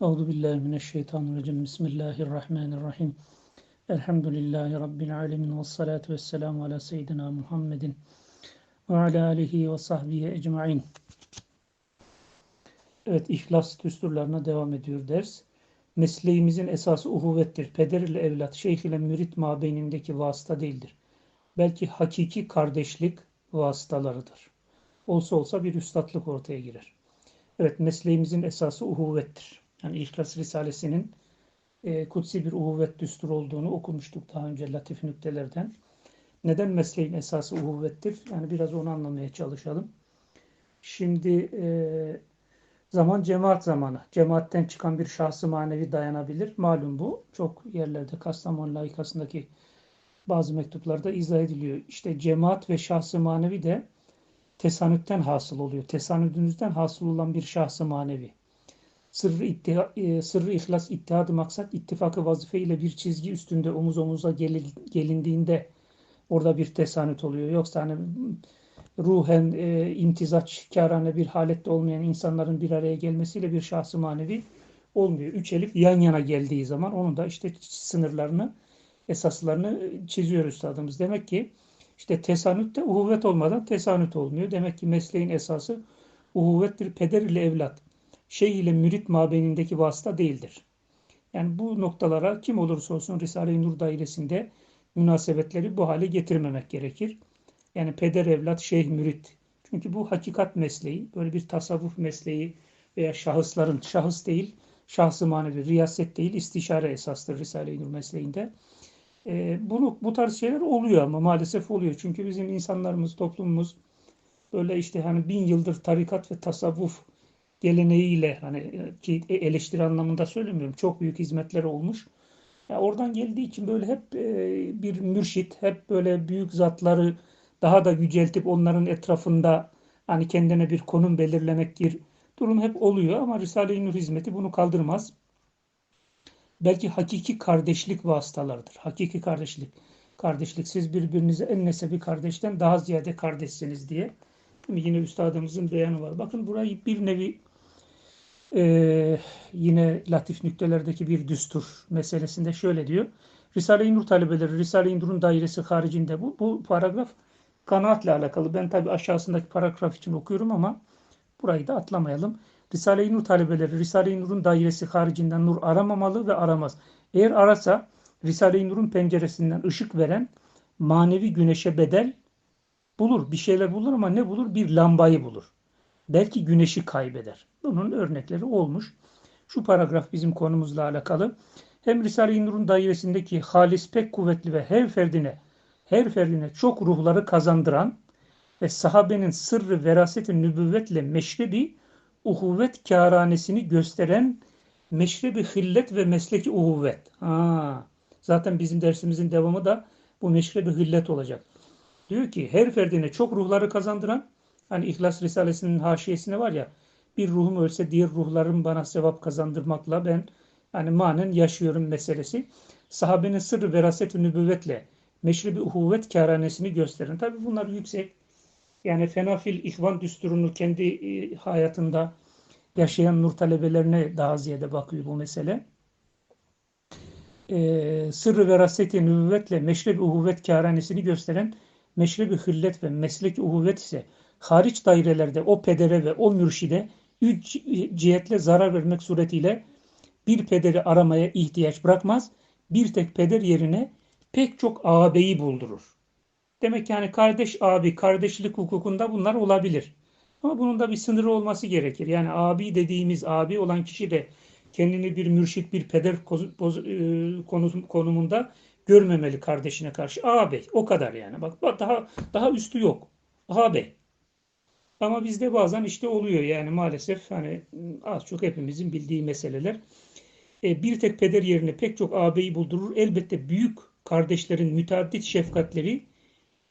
Euzu billahi mineşşeytanirracim. Bismillahirrahmanirrahim. Elhamdülillahi rabbil alamin ve salatu vesselamu ala seyyidina Muhammedin ve ala alihi ve sahbihi ecmaîn. Evet, İhlas düsturlarına devam ediyor ders. Mesleğimizin esası uhuvvettir. Peder ile evlat, şeyh ile mürit mabeynindeki vasıta değildir. Belki hakiki kardeşlik vasıtalarıdır. Olsa olsa bir üstadlık ortaya girer. Evet, mesleğimizin esası uhuvvettir. Yani İhlas Risalesi'nin e, kutsi bir uhuvvet düsturu olduğunu okumuştuk daha önce latif nüktelerden. Neden mesleğin esası uhuvvettir? Yani biraz onu anlamaya çalışalım. Şimdi e, zaman cemaat zamanı. Cemaatten çıkan bir şahsı manevi dayanabilir. Malum bu. Çok yerlerde Kastamonu layıkasındaki bazı mektuplarda izah ediliyor. İşte cemaat ve şahsı manevi de tesanütten hasıl oluyor. Tesanüdünüzden hasıl olan bir şahsı manevi. Sırrı, ittiha, e, sırrı ihlas, ittihadı maksat, ittifakı vazife ile bir çizgi üstünde omuz omuza gelindiğinde orada bir tesanüt oluyor. Yoksa hani ruhen e, imtizaç, kârane bir halette olmayan insanların bir araya gelmesiyle bir şahsı manevi olmuyor. Üç elif yan yana geldiği zaman onun da işte sınırlarını, esaslarını çiziyor üstadımız. Demek ki işte tesanüt de uhuvvet olmadan tesanüt olmuyor. Demek ki mesleğin esası uhuvvettir. Peder ile evlat şey ile mürit mabenindeki vasıta değildir. Yani bu noktalara kim olursa olsun Risale-i Nur dairesinde münasebetleri bu hale getirmemek gerekir. Yani peder evlat, şeyh mürit. Çünkü bu hakikat mesleği, böyle bir tasavvuf mesleği veya şahısların, şahıs değil, şahsı manevi, riyaset değil, istişare esastır Risale-i Nur mesleğinde. Ee, bunu, bu tarz şeyler oluyor ama maalesef oluyor. Çünkü bizim insanlarımız, toplumumuz böyle işte hani bin yıldır tarikat ve tasavvuf geleneğiyle hani ki e, eleştiri anlamında söylemiyorum. Çok büyük hizmetler olmuş. Yani oradan geldiği için böyle hep e, bir mürşit, hep böyle büyük zatları daha da yüceltip onların etrafında hani kendine bir konum belirlemek bir durum hep oluyor ama Risale-i Nur hizmeti bunu kaldırmaz. Belki hakiki kardeşlik vasıtalardır. Hakiki kardeşlik. Kardeşlik siz birbirinize en nesebi kardeşten daha ziyade kardeşsiniz diye. Yine üstadımızın beyanı var. Bakın burayı bir nevi ee, yine latif nüktelerdeki bir düstur meselesinde şöyle diyor. Risale-i Nur talebeleri, Risale-i Nur'un dairesi haricinde bu. Bu paragraf kanaatle alakalı. Ben tabi aşağısındaki paragraf için okuyorum ama burayı da atlamayalım. Risale-i Nur talebeleri, Risale-i Nur'un dairesi haricinden nur aramamalı ve aramaz. Eğer arasa Risale-i Nur'un penceresinden ışık veren manevi güneşe bedel bulur. Bir şeyler bulur ama ne bulur? Bir lambayı bulur belki güneşi kaybeder. Bunun örnekleri olmuş. Şu paragraf bizim konumuzla alakalı. Hem Risale-i Nur'un dairesindeki halis pek kuvvetli ve her ferdine her ferdine çok ruhları kazandıran ve sahabenin sırrı veraseti nübüvvetle meşrebi uhuvvet kâranesini gösteren meşrebi hillet ve mesleki uhuvvet. Ha, zaten bizim dersimizin devamı da bu meşrebi hillet olacak. Diyor ki her ferdine çok ruhları kazandıran Hani İhlas Risalesi'nin haşiyesine var ya bir ruhum ölse diğer ruhlarım bana sevap kazandırmakla ben hani manen yaşıyorum meselesi. Sahabenin sırrı veraset-ü nübüvvetle meşribi uhuvvet kâranesini gösterin. Tabi bunlar yüksek. Yani fenafil ihvan düsturunu kendi e, hayatında yaşayan nur talebelerine daha ziyade bakıyor bu mesele. Ee, sırrı veraseti nübüvvetle meşrebi uhuvvet kâranesini gösteren hüllet ve mesleki uhuvvet ise hariç dairelerde o pedere ve o mürşide üç cihetle zarar vermek suretiyle bir pederi aramaya ihtiyaç bırakmaz. Bir tek peder yerine pek çok ağabeyi buldurur. Demek yani kardeş abi, kardeşlik hukukunda bunlar olabilir. Ama bunun da bir sınırı olması gerekir. Yani abi dediğimiz abi olan kişi de kendini bir mürşit, bir peder e, konumunda görmemeli kardeşine karşı. Ağabey o kadar yani. Bak daha daha üstü yok. Ağabey. Ama bizde bazen işte oluyor yani maalesef hani az çok hepimizin bildiği meseleler. E, bir tek peder yerine pek çok ağabeyi buldurur. Elbette büyük kardeşlerin müteaddit şefkatleri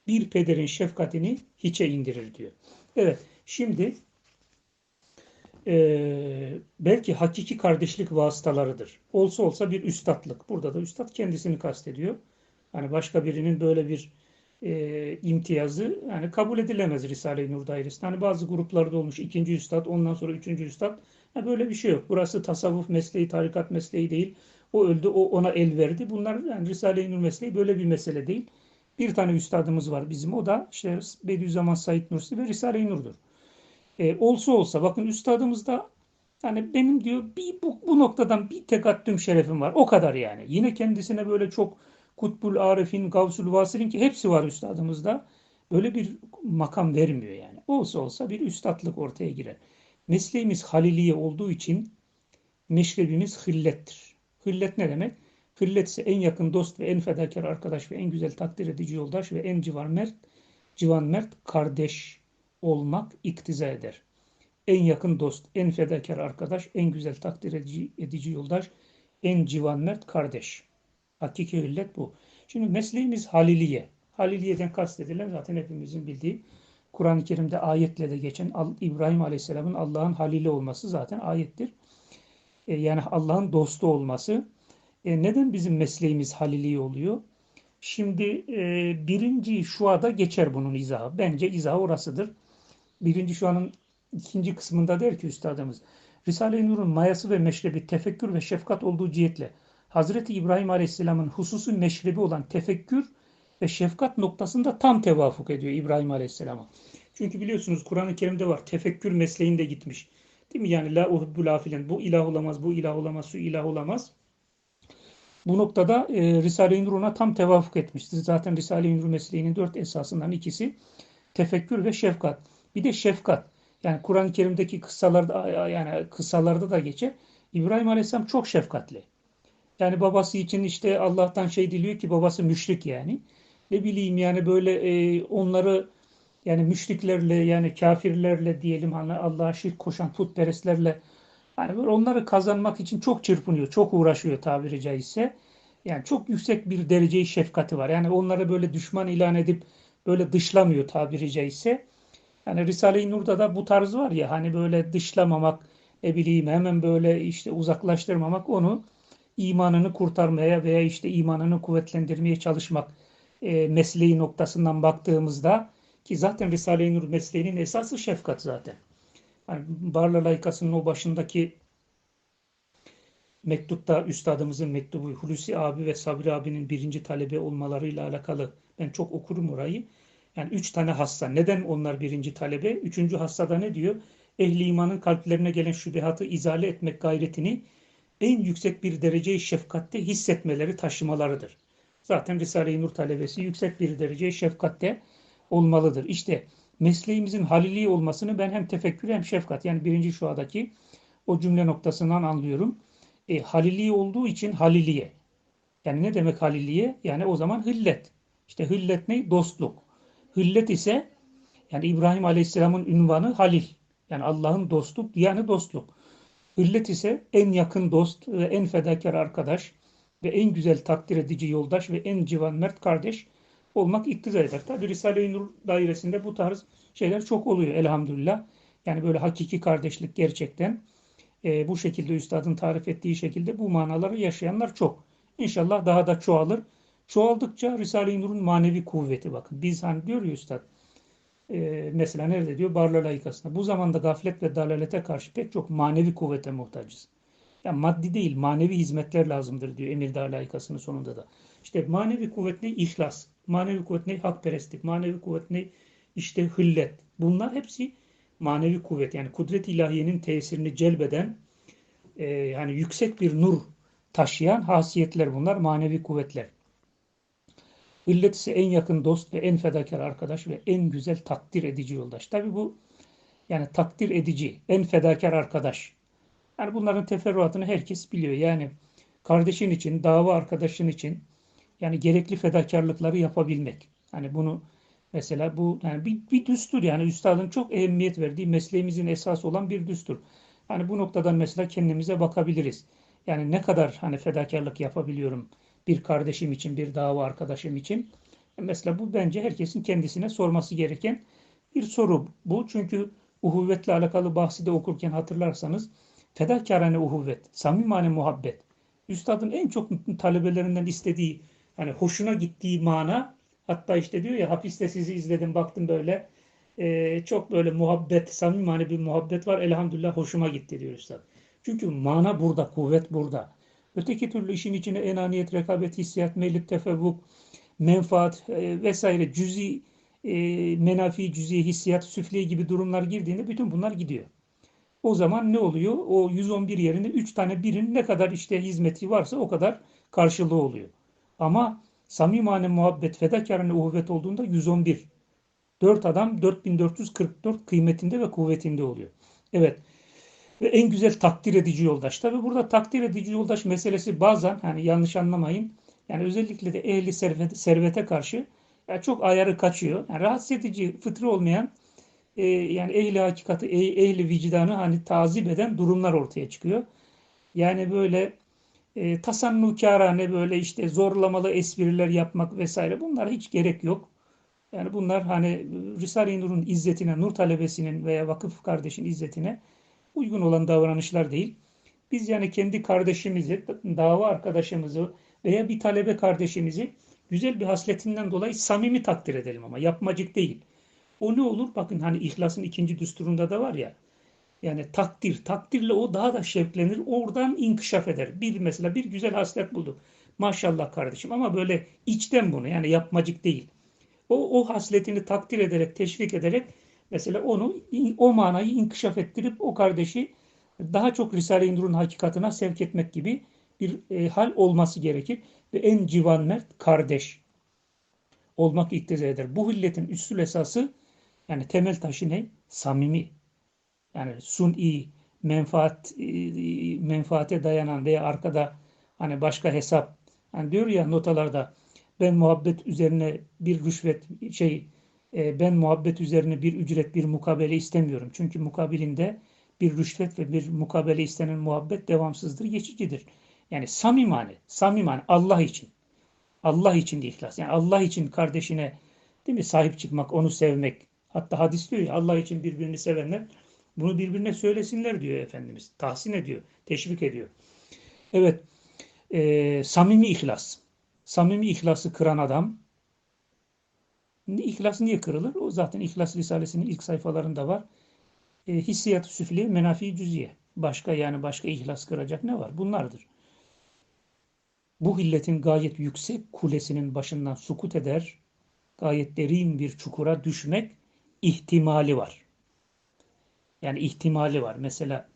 bir pederin şefkatini hiçe indirir diyor. Evet şimdi e, belki hakiki kardeşlik vasıtalarıdır. Olsa olsa bir üstatlık. Burada da üstad kendisini kastediyor. Hani başka birinin böyle bir e, imtiyazı yani kabul edilemez Risale-i Nur dairesinde. Hani bazı gruplarda olmuş ikinci üstad ondan sonra üçüncü üstad Ha, böyle bir şey yok. Burası tasavvuf mesleği, tarikat mesleği değil. O öldü, o ona el verdi. Bunlar yani Risale-i Nur mesleği böyle bir mesele değil. Bir tane üstadımız var bizim. O da işte Bediüzzaman Said Nursi ve Risale-i Nur'dur. E, olsa olsa bakın üstadımız da yani benim diyor bir bu, bu noktadan bir tekaddüm şerefim var. O kadar yani. Yine kendisine böyle çok Kutbul Arif'in, Gavsul Vasil'in ki hepsi var üstadımızda. Böyle bir makam vermiyor yani. Olsa olsa bir üstadlık ortaya girer. Mesleğimiz haliliye olduğu için meşrebimiz hillettir. Hillet ne demek? Hillet ise en yakın dost ve en fedakar arkadaş ve en güzel takdir edici yoldaş ve en civan mert, civan mert kardeş olmak iktiza eder. En yakın dost, en fedakar arkadaş, en güzel takdir edici, edici yoldaş, en civan mert kardeş. Hakiki illet bu. Şimdi mesleğimiz haliliye. Haliliye'den kastedilen zaten hepimizin bildiği Kur'an-ı Kerim'de ayetle de geçen İbrahim Aleyhisselam'ın Allah'ın halili olması zaten ayettir. E, yani Allah'ın dostu olması. E, neden bizim mesleğimiz halili oluyor? Şimdi e, birinci şuada geçer bunun izahı. Bence izahı orasıdır. Birinci şuanın ikinci kısmında der ki üstadımız, Risale-i Nur'un mayası ve meşrebi tefekkür ve şefkat olduğu cihetle Hazreti İbrahim Aleyhisselam'ın hususu meşrebi olan tefekkür ve şefkat noktasında tam tevafuk ediyor İbrahim Aleyhisselam'a. Çünkü biliyorsunuz Kur'an-ı Kerim'de var. Tefekkür mesleğinde gitmiş. Değil mi? Yani la uhibbul afilen. Bu ilah olamaz, bu ilah olamaz, şu ilah olamaz. Bu noktada e, Risale-i Nur ona tam tevafuk etmiştir. Zaten Risale-i Nur mesleğinin dört esasından ikisi tefekkür ve şefkat. Bir de şefkat. Yani Kur'an-ı Kerim'deki kıssalarda yani kıssalarda da geçer. İbrahim Aleyhisselam çok şefkatli. Yani babası için işte Allah'tan şey diliyor ki babası müşrik yani. Ne bileyim yani böyle e, onları yani müşriklerle yani kafirlerle diyelim hani Allah'a şirk koşan putperestlerle hani böyle onları kazanmak için çok çırpınıyor, çok uğraşıyor tabiri caizse. Yani çok yüksek bir dereceyi şefkati var. Yani onları böyle düşman ilan edip böyle dışlamıyor tabiri caizse. Yani Risale-i Nur'da da bu tarz var ya hani böyle dışlamamak, ne bileyim hemen böyle işte uzaklaştırmamak onu imanını kurtarmaya veya işte imanını kuvvetlendirmeye çalışmak e, mesleği noktasından baktığımızda ki zaten Risale-i Nur mesleğinin esası şefkat zaten. Yani Barla Layıkası'nın o başındaki mektupta üstadımızın mektubu Hulusi abi ve Sabri abinin birinci talebe olmalarıyla alakalı ben çok okurum orayı. Yani üç tane hasta. Neden onlar birinci talebe? Üçüncü hastada ne diyor? Ehli imanın kalplerine gelen şübehatı izale etmek gayretini en yüksek bir dereceyi şefkatte hissetmeleri, taşımalarıdır. Zaten Risale-i Nur talebesi yüksek bir dereceyi şefkatte olmalıdır. İşte mesleğimizin halili olmasını ben hem tefekkür hem şefkat yani birinci şuadaki o cümle noktasından anlıyorum. E, halili olduğu için haliliye. Yani ne demek haliliye? Yani o zaman hıllet. İşte hıllet ne? Dostluk. Hıllet ise yani İbrahim Aleyhisselam'ın ünvanı halil. Yani Allah'ın dostu, yani dostluk. Hıllet ise en yakın dost en fedakar arkadaş ve en güzel takdir edici yoldaş ve en civan mert kardeş olmak iktidar eder. Tabi Risale-i Nur dairesinde bu tarz şeyler çok oluyor elhamdülillah. Yani böyle hakiki kardeşlik gerçekten e, bu şekilde üstadın tarif ettiği şekilde bu manaları yaşayanlar çok. İnşallah daha da çoğalır. Çoğaldıkça Risale-i Nur'un manevi kuvveti bakın. Biz hani diyor ya üstad e, mesela nerede diyor? Barla layıkasında. Bu zamanda gaflet ve dalalete karşı pek çok manevi kuvvete muhtacız. Yani maddi değil manevi hizmetler lazımdır diyor Emir Dağ layıkasının sonunda da. İşte manevi kuvvet ne? İhlas. Manevi kuvvet ne? Hakperestlik. Manevi kuvvet ne? İşte hıllet. Bunlar hepsi manevi kuvvet. Yani kudret ilahiyenin tesirini celbeden e, yani yüksek bir nur taşıyan hasiyetler bunlar. Manevi kuvvetler. Hıllet ise en yakın dost ve en fedakar arkadaş ve en güzel takdir edici yoldaş. Tabi bu yani takdir edici, en fedakar arkadaş. Yani bunların teferruatını herkes biliyor. Yani kardeşin için, dava arkadaşın için yani gerekli fedakarlıkları yapabilmek. Hani bunu mesela bu yani bir, bir düstur yani üstadın çok ehemmiyet verdiği mesleğimizin esası olan bir düstur. Hani bu noktadan mesela kendimize bakabiliriz. Yani ne kadar hani fedakarlık yapabiliyorum bir kardeşim için, bir dava arkadaşım için. Mesela bu bence herkesin kendisine sorması gereken bir soru bu. Çünkü uhuvvetle alakalı bahsi de okurken hatırlarsanız fedakarane uhuvvet, samimane muhabbet. Üstadın en çok talebelerinden istediği, hani hoşuna gittiği mana, hatta işte diyor ya hapiste sizi izledim baktım böyle e, çok böyle muhabbet, samimi bir muhabbet var. Elhamdülillah hoşuma gitti diyor Üstad. Çünkü mana burada, kuvvet burada. Öteki türlü işin içine enaniyet, rekabet, hissiyat, meylik, tefevvuk, menfaat e, vesaire cüzi, e, menafi, cüzi, hissiyat, süfliye gibi durumlar girdiğinde bütün bunlar gidiyor. O zaman ne oluyor? O 111 yerine 3 tane birin ne kadar işte hizmeti varsa o kadar karşılığı oluyor. Ama samimane muhabbet, fedakarane uhuvvet olduğunda 111. 4 adam 4444 kıymetinde ve kuvvetinde oluyor. Evet. Ve en güzel takdir edici yoldaş. Tabi burada takdir edici yoldaş meselesi bazen hani yanlış anlamayın. Yani özellikle de ehli servete, servete karşı yani çok ayarı kaçıyor. Yani rahatsız edici, fıtrı olmayan e, yani ehli hakikati, ehli vicdanı hani tazip eden durumlar ortaya çıkıyor. Yani böyle e, tasannukârane böyle işte zorlamalı espriler yapmak vesaire bunlara hiç gerek yok. Yani bunlar hani Risale-i Nur'un izzetine, Nur talebesinin veya vakıf kardeşin izzetine uygun olan davranışlar değil. Biz yani kendi kardeşimizi, dava arkadaşımızı veya bir talebe kardeşimizi güzel bir hasletinden dolayı samimi takdir edelim ama yapmacık değil. O ne olur? Bakın hani ihlasın ikinci düsturunda da var ya. Yani takdir, takdirle o daha da şevklenir. Oradan inkişaf eder. Bir mesela bir güzel haslet buldu. Maşallah kardeşim ama böyle içten bunu yani yapmacık değil. O, o hasletini takdir ederek, teşvik ederek mesela onu o manayı inkişaf ettirip o kardeşi daha çok Risale-i Nur'un hakikatına sevk etmek gibi bir e, hal olması gerekir. Ve en civan mert kardeş olmak iktiza eder. Bu hilletin üstül esası yani temel taşı ne? Samimi. Yani suni, menfaat e, menfaate dayanan veya arkada hani başka hesap. Hani diyor ya notalarda ben muhabbet üzerine bir rüşvet şey e, ben muhabbet üzerine bir ücret bir mukabele istemiyorum. Çünkü mukabilinde bir rüşvet ve bir mukabele istenen muhabbet devamsızdır, geçicidir. Yani samimane, samimane Allah için. Allah için de ihlas. Yani Allah için kardeşine değil mi sahip çıkmak, onu sevmek. Hatta hadis diyor ya Allah için birbirini sevenler bunu birbirine söylesinler diyor Efendimiz. Tahsin ediyor, teşvik ediyor. Evet, e, samimi ihlas. Samimi ihlası kıran adam, İhlas niye kırılır? O zaten İhlas Risalesi'nin ilk sayfalarında var. E, hissiyat-ı süfliye, menafi cüziye. Başka yani başka ihlas kıracak ne var? Bunlardır. Bu hilletin gayet yüksek kulesinin başından sukut eder, gayet derin bir çukura düşmek ihtimali var. Yani ihtimali var. Mesela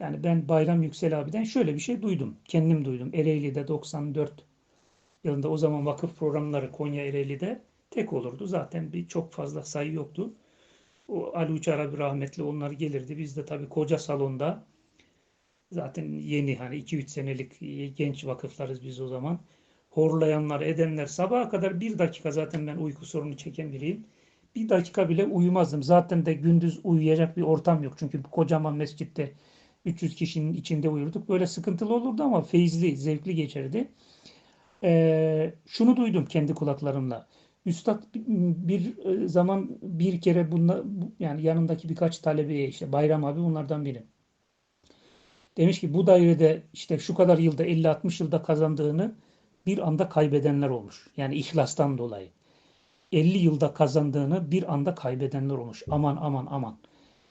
yani ben Bayram Yüksel abiden şöyle bir şey duydum. Kendim duydum. Ereğli'de 94 yılında o zaman vakıf programları Konya Ereğli'de tek olurdu. Zaten bir çok fazla sayı yoktu. O Ali Uç Arabi rahmetli onlar gelirdi. Biz de tabii koca salonda zaten yeni hani 2-3 senelik genç vakıflarız biz o zaman. Horlayanlar, edenler sabaha kadar bir dakika zaten ben uyku sorunu çeken biriyim. Bir dakika bile uyumazdım. Zaten de gündüz uyuyacak bir ortam yok. Çünkü kocaman mescitte 300 kişinin içinde uyurduk. Böyle sıkıntılı olurdu ama feyizli, zevkli geçerdi. Ee, şunu duydum kendi kulaklarımla. Üstad bir e, zaman bir kere bunla, yani yanındaki birkaç talebeye işte Bayram abi bunlardan biri. Demiş ki bu dairede işte şu kadar yılda 50-60 yılda kazandığını bir anda kaybedenler olmuş. Yani ihlastan dolayı. 50 yılda kazandığını bir anda kaybedenler olmuş. Aman aman aman.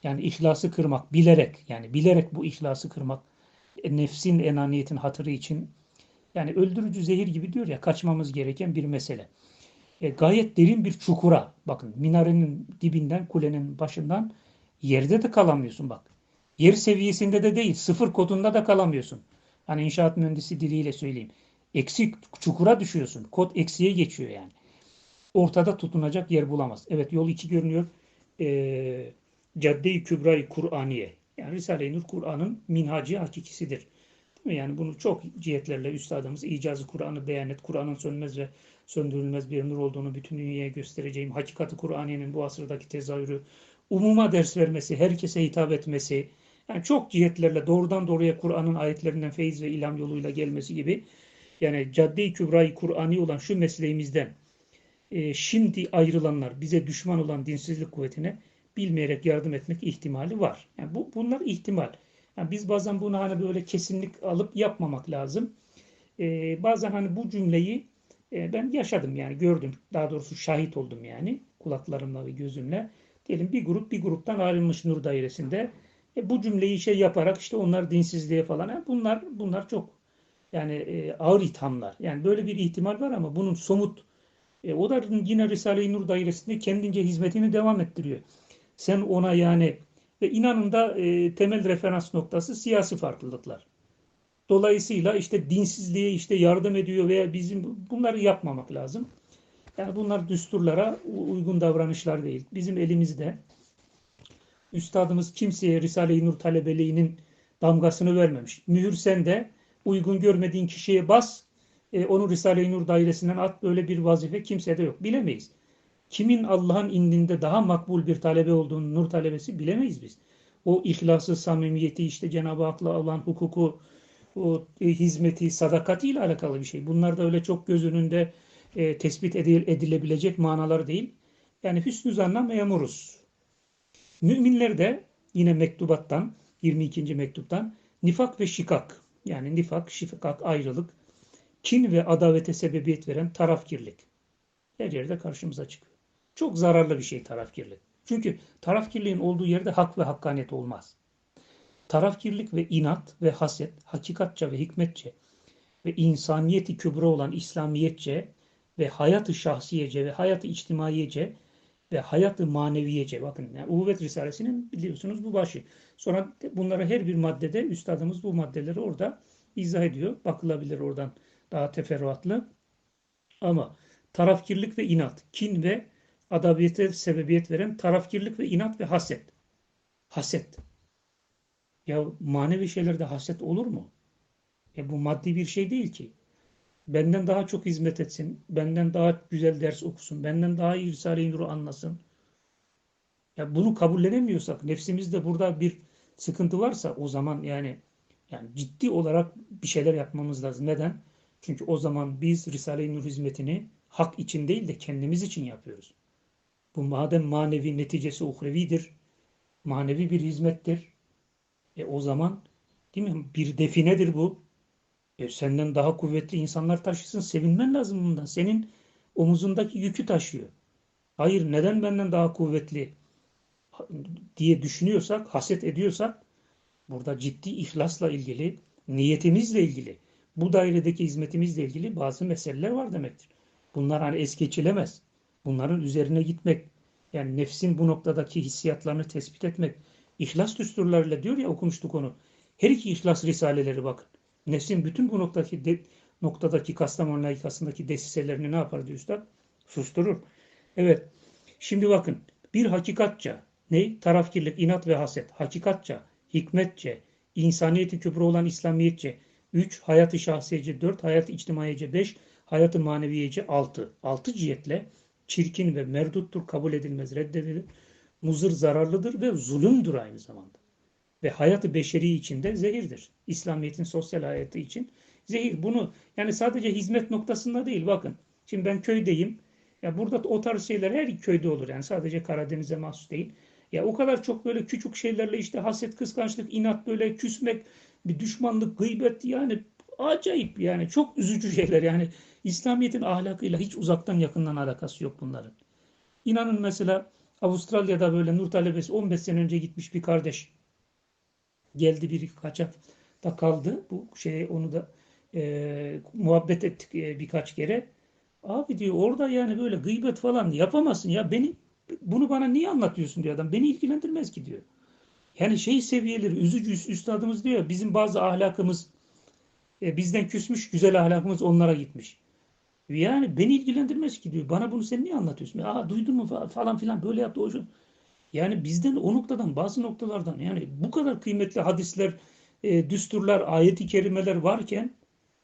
Yani ihlası kırmak bilerek yani bilerek bu ihlası kırmak e, nefsin enaniyetin hatırı için yani öldürücü zehir gibi diyor ya kaçmamız gereken bir mesele. E, gayet derin bir çukura bakın minarenin dibinden kulenin başından yerde de kalamıyorsun bak. Yer seviyesinde de değil sıfır kodunda da kalamıyorsun. Hani inşaat mühendisi diliyle söyleyeyim. Eksik çukura düşüyorsun. Kod eksiye geçiyor yani. Ortada tutunacak yer bulamaz. Evet yol iki görünüyor. E, Cadde-i Kübra-i Kur'aniye. Yani Risale-i Nur Kur'an'ın minhacı hakikisidir. Mi? Yani bunu çok cihetlerle üstadımız icazı Kur'an'ı beyan et. Kur'an'ın sönmez ve söndürülmez bir nur olduğunu bütün dünyaya göstereceğim. Hakikati Kur'aniye'nin bu asırdaki tezahürü, umuma ders vermesi, herkese hitap etmesi, yani çok cihetlerle doğrudan doğruya Kur'an'ın ayetlerinden feyiz ve ilham yoluyla gelmesi gibi yani cadde-i kübrayı Kur'ani olan şu mesleğimizden e, şimdi ayrılanlar, bize düşman olan dinsizlik kuvvetine bilmeyerek yardım etmek ihtimali var. Yani bu bunlar ihtimal. Yani biz bazen bunu hani böyle kesinlik alıp yapmamak lazım. Ee, bazen hani bu cümleyi e, ben yaşadım yani gördüm. Daha doğrusu şahit oldum yani kulaklarımla ve gözümle. Diyelim bir grup bir gruptan ayrılmış nur dairesinde. E, bu cümleyi şey yaparak işte onlar dinsizliğe falan. Yani bunlar bunlar çok yani e, ağır ithamlar. Yani böyle bir ihtimal var ama bunun somut e, o da yine Risale-i Nur dairesinde kendince hizmetini devam ettiriyor. Sen ona yani ve inanın da e, temel referans noktası siyasi farklılıklar. Dolayısıyla işte dinsizliğe işte yardım ediyor veya bizim bunları yapmamak lazım. Yani bunlar düsturlara uygun davranışlar değil. Bizim elimizde üstadımız kimseye Risale-i Nur talebeliğinin damgasını vermemiş. Mühür sende uygun görmediğin kişiye bas, e, onu Risale-i Nur dairesinden at. Böyle bir vazife kimsede yok. Bilemeyiz. Kimin Allah'ın indinde daha makbul bir talebe olduğunu, nur talebesi bilemeyiz biz. O ihlası, samimiyeti, işte Cenab-ı Hak'la olan hukuku, o e, hizmeti, sadakatiyle alakalı bir şey. Bunlar da öyle çok göz önünde e, tespit edilebilecek manalar değil. Yani hüsnü zanna memuruz. Müminler de yine mektubattan, 22. mektuptan nifak ve şikak yani nifak, şifak, ayrılık, kin ve adavete sebebiyet veren tarafkirlik. Her yerde karşımıza çıkıyor. Çok zararlı bir şey tarafkirlik. Çünkü tarafkirliğin olduğu yerde hak ve hakkaniyet olmaz. Tarafkirlik ve inat ve haset, hakikatça ve hikmetçe ve insaniyeti kübra olan İslamiyetçe ve hayatı şahsiyece ve hayatı içtimaiyece ve hayatı maneviyece bakın yani Uhuvvet Risalesi'nin biliyorsunuz bu başı. Sonra bunları her bir maddede üstadımız bu maddeleri orada izah ediyor. Bakılabilir oradan daha teferruatlı. Ama tarafkirlik ve inat, kin ve adabiyete sebebiyet veren tarafkirlik ve inat ve haset. Haset. Ya manevi şeylerde haset olur mu? E bu maddi bir şey değil ki. Benden daha çok hizmet etsin, benden daha güzel ders okusun, benden daha iyi Risale-i Nur'u anlasın. Ya bunu kabullenemiyorsak, nefsimizde burada bir sıkıntı varsa o zaman yani yani ciddi olarak bir şeyler yapmamız lazım. Neden? Çünkü o zaman biz Risale-i Nur hizmetini hak için değil de kendimiz için yapıyoruz. Bu madem manevi neticesi uhrevidir, manevi bir hizmettir. E o zaman değil mi? Bir definedir bu. E senden daha kuvvetli insanlar taşısın. Sevinmen lazım bundan. Senin omuzundaki yükü taşıyor. Hayır neden benden daha kuvvetli diye düşünüyorsak, haset ediyorsak burada ciddi ihlasla ilgili, niyetimizle ilgili, bu dairedeki hizmetimizle ilgili bazı meseleler var demektir. Bunlar hani es geçilemez. Bunların üzerine gitmek, yani nefsin bu noktadaki hissiyatlarını tespit etmek, ihlas düsturlarıyla diyor ya okumuştuk onu. Her iki ihlas risaleleri bakın. Nefsin bütün bu noktadaki de, noktadaki Kastamonu layıkasındaki desiselerini ne yapar diyor üstad? Susturur. Evet. Şimdi bakın. Bir hakikatça ne? Tarafkirlik, inat ve haset. Hakikatça, hikmetçe, insaniyeti kübra olan İslamiyetçe. 3. Hayatı şahsiyece 4. Hayatı içtimaiyece 5. Hayatı maneviyece 6. 6 cihetle çirkin ve merduttur, kabul edilmez, reddedilir. Muzır zararlıdır ve zulümdür aynı zamanda ve hayatı beşeri içinde zehirdir. İslamiyet'in sosyal hayatı için zehir. Bunu yani sadece hizmet noktasında değil bakın. Şimdi ben köydeyim. Ya burada o tarz şeyler her köyde olur yani sadece Karadeniz'e mahsus değil. Ya o kadar çok böyle küçük şeylerle işte haset, kıskançlık, inat böyle küsmek, bir düşmanlık, gıybet yani acayip yani çok üzücü şeyler yani İslamiyet'in ahlakıyla hiç uzaktan yakından alakası yok bunların. İnanın mesela Avustralya'da böyle nur talebesi 15 sene önce gitmiş bir kardeş geldi bir kaçak da kaldı. Bu şey onu da e, muhabbet ettik e, birkaç kere. Abi diyor orada yani böyle gıybet falan yapamazsın ya beni bunu bana niye anlatıyorsun diyor adam. Beni ilgilendirmez ki diyor. Yani şey seviyeleri üzücü üstadımız diyor bizim bazı ahlakımız e, bizden küsmüş güzel ahlakımız onlara gitmiş. Yani beni ilgilendirmez ki diyor. Bana bunu sen niye anlatıyorsun? Aa duydun mu falan filan böyle yaptı o şu. Yani bizden o noktadan bazı noktalardan yani bu kadar kıymetli hadisler, e, düsturlar, ayeti kerimeler varken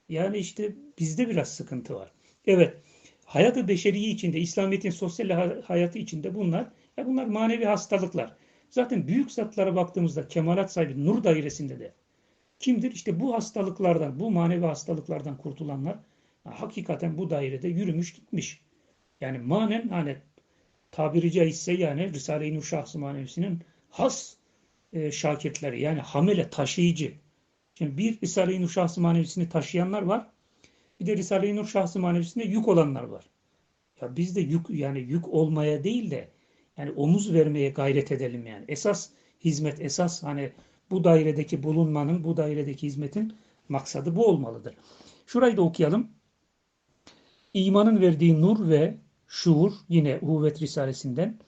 yani işte bizde biraz sıkıntı var. Evet. Hayatı beşeriye içinde, İslamiyet'in sosyal hayatı içinde bunlar, ya bunlar manevi hastalıklar. Zaten büyük zatlara baktığımızda kemalat sahibi nur dairesinde de kimdir? İşte bu hastalıklardan, bu manevi hastalıklardan kurtulanlar hakikaten bu dairede yürümüş gitmiş. Yani manen hani tabiri caizse yani Risale-i Nur Şahsı Manevisinin has e, şakirtleri yani hamile taşıyıcı. Şimdi bir Risale-i Nur Şahsı Manevisini taşıyanlar var. Bir de Risale-i Nur Şahsı Manevisinde yük olanlar var. Ya bizde yük yani yük olmaya değil de Yani omuz vermeye gayret edelim yani. Esas hizmet, esas hani bu dairedeki bulunmanın, bu dairedeki hizmetin maksadı bu olmalıdır. Şurayı da okuyalım. İmanın verdiği nur ve şuur yine Uhuvvet Risalesinden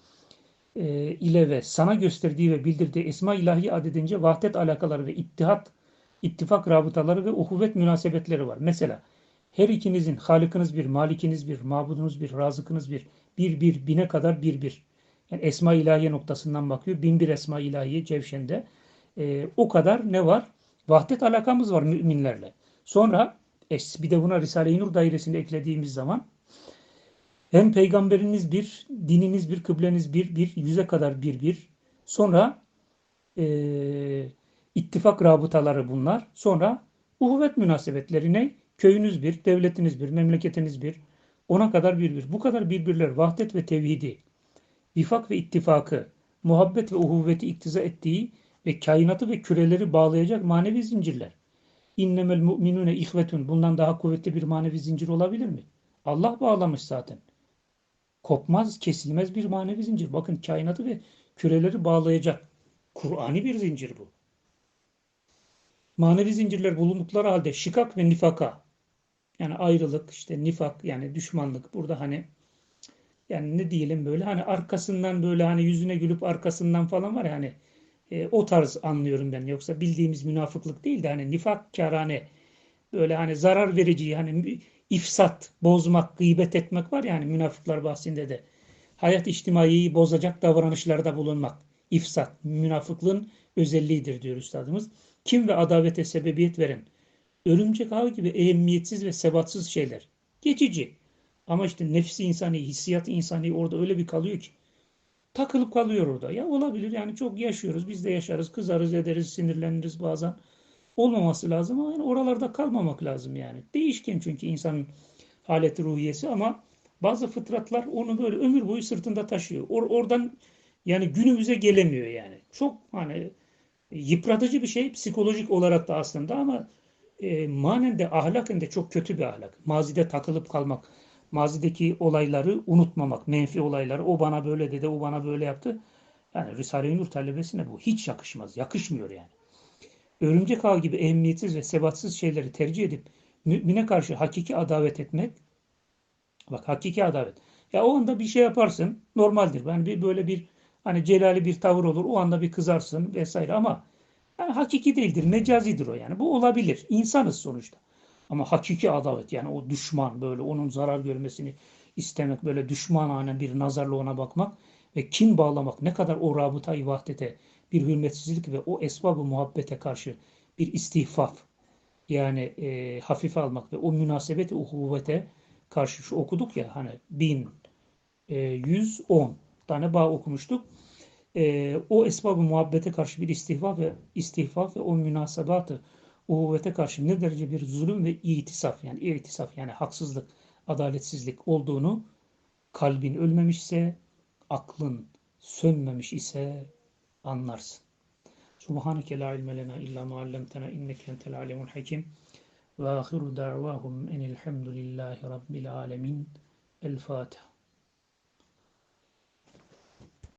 e, ile ve sana gösterdiği ve bildirdiği esma ilahi adedince vahdet alakaları ve ittihat, ittifak rabıtaları ve uhuvvet münasebetleri var. Mesela her ikinizin halikiniz bir, malikiniz bir, mabudunuz bir, razıkınız bir, bir bir, bine kadar bir bir. Yani esma ilahiye noktasından bakıyor. Bin bir esma ilahiye Cevşen'de. E, o kadar ne var? Vahdet alakamız var müminlerle. Sonra e, bir de buna Risale-i Nur dairesinde eklediğimiz zaman hem peygamberiniz bir, dininiz bir, kıbleniz bir, bir, yüze kadar bir, bir. Sonra e, ittifak rabıtaları bunlar. Sonra uhuvvet münasebetleri ne? Köyünüz bir, devletiniz bir, memleketiniz bir. Ona kadar bir bir. Bu kadar birbirler vahdet ve tevhidi, vifak ve ittifakı, muhabbet ve uhuvveti iktiza ettiği ve kainatı ve küreleri bağlayacak manevi zincirler. İnnemel mu'minune ihvetun. Bundan daha kuvvetli bir manevi zincir olabilir mi? Allah bağlamış zaten kopmaz, kesilmez bir manevi zincir. Bakın kainatı ve küreleri bağlayacak. Kur'ani bir zincir bu. Manevi zincirler bulundukları halde şikak ve nifaka yani ayrılık, işte nifak yani düşmanlık burada hani yani ne diyelim böyle hani arkasından böyle hani yüzüne gülüp arkasından falan var ya hani e, o tarz anlıyorum ben. Yoksa bildiğimiz münafıklık değil de hani nifak karane böyle hani zarar verici hani ifsat, bozmak, gıybet etmek var yani münafıklar bahsinde de. Hayat içtimaiyi bozacak davranışlarda bulunmak. İfsat, münafıklığın özelliğidir diyor üstadımız. Kim ve adavete sebebiyet veren, örümcek ağı gibi ehemmiyetsiz ve sebatsız şeyler. Geçici. Ama işte nefsi insani, hissiyatı insani orada öyle bir kalıyor ki. Takılıp kalıyor orada. Ya olabilir yani çok yaşıyoruz. Biz de yaşarız. Kızarız, ederiz, sinirleniriz bazen olmaması lazım ama yani oralarda kalmamak lazım yani. Değişken çünkü insanın haleti ruhiyesi ama bazı fıtratlar onu böyle ömür boyu sırtında taşıyor. Or oradan yani günümüze gelemiyor yani. Çok hani yıpratıcı bir şey psikolojik olarak da aslında ama e, manen de ahlaken de çok kötü bir ahlak. Mazide takılıp kalmak, mazideki olayları unutmamak, menfi olayları o bana böyle dedi, o bana böyle yaptı. Yani Risale-i Nur talebesine bu hiç yakışmaz, yakışmıyor yani örümcek ağ gibi ehemmiyetsiz ve sebatsız şeyleri tercih edip mümine karşı hakiki adavet etmek bak hakiki adavet. Ya o anda bir şey yaparsın normaldir. Ben bir böyle bir hani celali bir tavır olur. O anda bir kızarsın vesaire ama yani hakiki değildir. Mecazidir o yani. Bu olabilir. İnsanız sonuçta. Ama hakiki adavet yani o düşman böyle onun zarar görmesini istemek böyle düşmanane bir nazarla ona bakmak ve kin bağlamak ne kadar o rabıtayı vahdete bir hürmetsizlik ve o esbabı muhabbete karşı bir istihfaf yani e, hafife almak ve o münasebeti uhuvvete karşı şu okuduk ya hani bin e, 110 tane bağ okumuştuk. E, o esbabı muhabbete karşı bir istihfaf ve istihfaf ve o münasebatı uhuvvete karşı ne derece bir zulüm ve itisaf yani itisaf yani haksızlık, adaletsizlik olduğunu kalbin ölmemişse, aklın sönmemiş ise anlarsın. Subhaneke la ilme lena illa ma allamtena inneke entel alimul hakim. Ve ahiru da'vahum enilhamdülillahi rabbil alemin. El Fatiha.